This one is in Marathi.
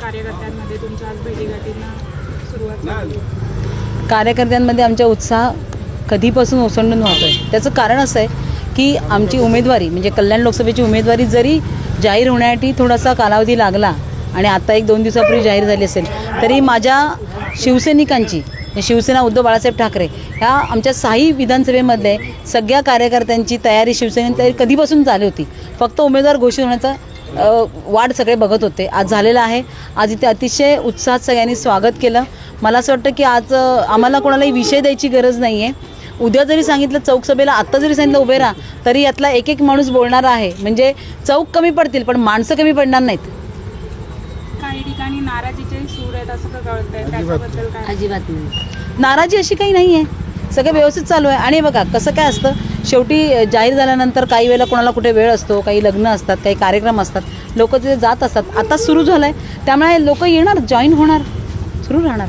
कार्यकर्त्यांमध्ये तुमच्या आज भेटीगाठींना सुरुवात झाली. कार्यकर्त्यांमध्ये आमचा उत्साह कधीपासून ओसंडून वाहतोय. त्याचं कारण असं आहे की आमची उमेदवारी म्हणजे कल्याण लोकसभेची उमेदवारी जरी जाहीर होण्यासाठी थोडासा कालावधी लागला आणि आता एक दोन दिवसापूर्वी जाहीर झाली असेल तरी माझ्या शिवसैनिकांची म्हणजे शिवसेना उद्धव बाळासाहेब ठाकरे ह्या आमच्या साही विधानसभेमधले सगळ्या कार्यकर्त्यांची तयारी शिवसेनेची तयारी कधीपासून झाली होती? फक्त उमेदवार घोषित होण्याचा वाट सगळे बघत होते. आज झालेला आहे. आज इथे अतिशय उत्साहात सगळ्यांनी स्वागत केलं. मला असं वाटतं की आज आम्हाला कोणालाही विषय द्यायची गरज नाही आहे उद्या जरी सांगितलं चौक सभेला आत्ता जरी सांगितलं उभे राहा तरी यातला एक एक माणूस बोलणारा आहे. म्हणजे चौक कमी पडतील पण माणसं कमी पडणार नाहीत. काही ठिकाणी नाराजीचे सूर आहेत असं का कळतंय? त्याच्याबद्दल काय? अजिबात नाही. नाराजी अशी काही नाही आहे सगळं व्यवस्थित चालू आहे. आणि बघा कसं काय असतं शेवटी जाहीर झाल्यानंतर काही वेळेला कोणाला कुठे वेळ असतो काही लग्न असतात काही कार्यक्रम असतात लोक तिथे जात असतात. आता सुरू झालं आहे त्यामुळे लोक येणार जॉईन होणार सुरू राहणार.